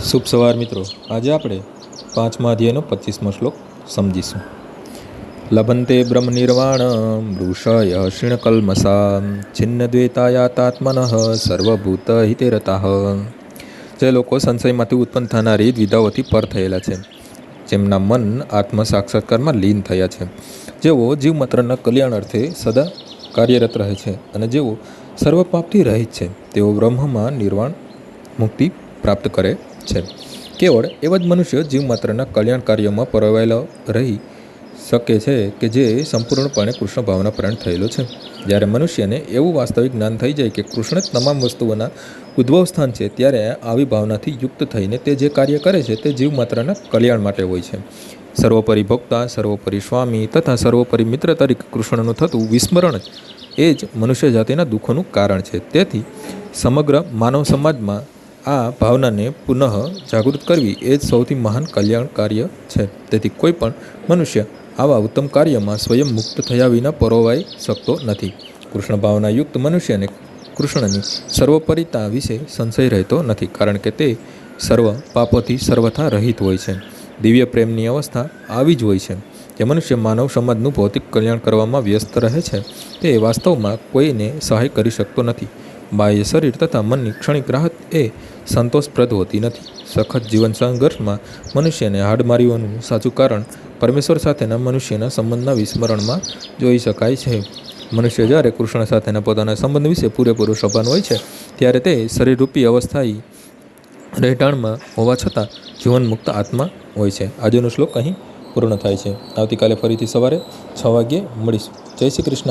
શુભ સવાર મિત્રો. આજે આપણે પાંચમા અધ્યાયનો પચીસમો શ્લોક સમજીશું. લભંતે બ્રહ્મ નિર્વાણ મૃષય ક્ષીણકલ્મસા છિન્ન દ્વેતાયાતાત્મન સર્વભૂત હિતે રતાઃ જે લોકો સંશયમાંથી ઉત્પન્ન થનારી દ્વિધાઓથી પર થયેલા છે. જેમના મન આત્મ સાક્ષાત્કારમાં લીન થયા છે. જેઓ જીવમાત્રના કલ્યાણ અર્થે સદા કાર્યરત રહે છે અને જેઓ સર્વ રહિત છે, તેઓ બ્રહ્મમાં નિર્વાણ મુક્તિ પ્રાપ્ત કરે છે. કેવળ એવા જ મનુષ્ય જીવમાત્રના કલ્યાણ કાર્યમાં પરોવાયેલો રહી શકે છે કે જે સંપૂર્ણપણે કૃષ્ણ ભાવના પ્રાણ થયેલો છે. જ્યારે મનુષ્યને એવું વાસ્તવિક જ્ઞાન થઈ જાય કે કૃષ્ણ જ તમામ વસ્તુઓના ઉદ્ભવ સ્થાન છે, ત્યારે આવી ભાવનાથી યુક્ત થઈને તે જે કાર્ય કરે છે, તે જીવમાત્રના કલ્યાણ માટે હોય છે. સર્વોપરી ભોક્તા, સર્વોપરી સ્વામી તથા સર્વોપરી મિત્ર તરીકે કૃષ્ણનું થતું વિસ્મરણ એ જ મનુષ્ય જાતિના દુઃખોનું કારણ છે. તેથી સમગ્ર માનવ સમાજમાં આ ભાવનાને પુનઃ જાગૃત કરવી એ જ સૌથી મહાન કલ્યાણ કાર્ય છે. તેથી કોઈ પણ મનુષ્ય આવા ઉત્તમ કાર્યમાં સ્વયં મુક્ત થયા વિના પરોવાઈ શકતો નથી. કૃષ્ણ ભાવના યુક્ત મનુષ્યને કૃષ્ણની સર્વોપરિતા વિશે સંશય રહેતો નથી, કારણ કે તે સર્વ પાપોથી સર્વથા રહિત હોય છે. દિવ્ય પ્રેમની અવસ્થા આવી જ હોય છે જે મનુષ્ય માનવ સમાજનું ભૌતિક કલ્યાણ કરવામાં વ્યસ્ત રહે છે. તે વાસ્તવમાં કોઈને સહાય કરી શકતો નથી. બાહ્ય શરીર તથા મનની ક્ષણિક રાહત એ સંતોષપ્રદ હોતી નથી. સખત જીવન સંઘર્ષમાં મનુષ્યને હાડમારીઓનું સાચું કારણ પરમેશ્વર સાથેના મનુષ્યના સંબંધના વિસ્મરણમાં જોઈ શકાય છે. મનુષ્ય જ્યારે કૃષ્ણ સાથેના પોતાના સંબંધ વિશે પૂરેપૂરો સભાન હોય છે, ત્યારે તે શરીરરૂપી અવસ્થાઈ રહેઠાણમાં હોવા છતાં જીવનમુક્ત આત્મા હોય છે. આજનો શ્લોક અહીં પૂર્ણ થાય છે. આવતીકાલે ફરીથી સવારે છ વાગ્યે મળીશું. જય શ્રી કૃષ્ણ.